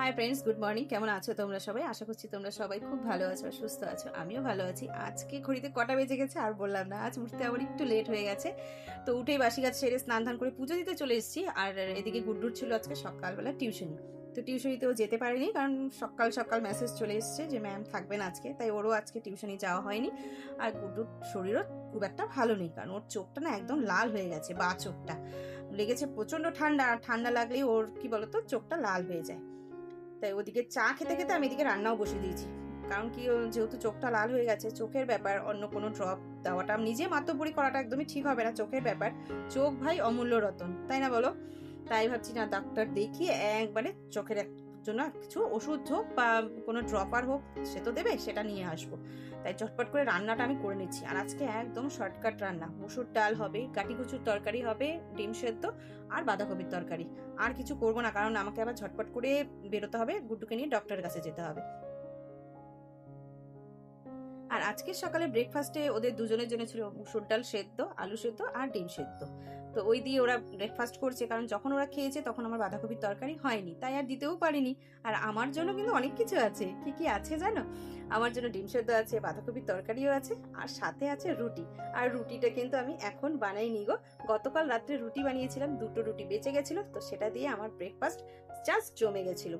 Hi friends good morning কেমন আছো তোমরা সবাই? আশা করছি তোমরা সবাই খুব ভালো আছো সুস্থ আছো। আমিও ভালো আছি। আজকে ঘড়িতে কটা বেজে গেছে আর বললাম না, আজ উঠতে আবার একটু লেট হয়ে গেছে। তো উঠেই বাসি গাছ সেরে স্নান ধান করে পুজো দিতে চলে এসেছি। আর এদিকে গুড্ডুর ছিল আজকে সকালবেলা টিউশনি তো টিউশনিতেও যেতে পারেনি কারণ সকাল সকাল মেসেজ চলে এসছে যে ম্যাম থাকবেন আজকে। তাই ওরও আজকে টিউশনি যাওয়া হয়নি। আর গুড্ডুর শরীরও খুব একটা ভালো নেই কারণ ওর চোখটা না একদম লাল হয়ে গেছে, বা চোখটা। লেগেছে প্রচণ্ড ঠান্ডা। আর ঠান্ডা লাগলেই ওর কি বলতো? চোখটা লাল হয়ে যায়। তাই ওদিকে চা খেতে খেতে আমি এদিকে রান্নাও বসে দিয়েছি। কারণ কি যেহেতু চোখটা লাল হয়ে গেছে, চোখের ব্যাপার, অন্য কোনো ড্রপ দেওয়াটা নিজে মাতব্বরি করাটা একদমই ঠিক হবে না, চোখের ব্যাপার। চোখ ভাই অমূল্য রতন, তাই না বলো? তাই ভাবছি না ডাক্তার দেখিয়ে একবারে চোখের জন্য কিছু ওষুধ হোক বা কোনো ড্রপার হোক, সে তো দেবে, সেটা নিয়ে আসব। তাই চটপট করে রান্নাটা আমি করে নিচ্ছি। আর আজকে একদম শর্টকাট রান্না। মুসুর ডাল হবে কাটি কুচুর তরকারি হবে, ডিম সেদ্ধ আর বাঁধাকপির তরকারি। আর কিছু করব না, কারণ আমাকে আবার ঝটপট করে বেরোতে হবে, গুড্ডুকে নিয়ে ডক্টরের কাছে যেতে হবে। আর আজকের সকালে ব্রেকফাস্টে ওদের দুজনের জন্য ছিল মুসুর ডাল সেদ্ধ, আলু সেদ্ধ আর ডিম সেদ্ধ। তো ওই দিয়ে ওরা ব্রেকফাস্ট করছে, কারণ যখন ওরা খেয়েছে তখন আমার বাঁধাকপির তরকারি হয়নি, তাই আর দিতেও পারিনি। আর আমার জন্য কিন্তু অনেক কিছু আছে, কি কি আছে জানো? আমার জন্য ডিম সেদ্ধ আছে, বাঁধাকপির তরকারিও আছে, আর সাথে আছে রুটি। আর রুটিটা কিন্তু আমি এখন বানাই নি গো। গতকাল রাত্রে রুটি বানিয়েছিলাম, দুটো রুটি বেঁচে গেছিল, তো সেটা দিয়ে আমার ব্রেকফাস্ট জাস্ট জমে গেছিল।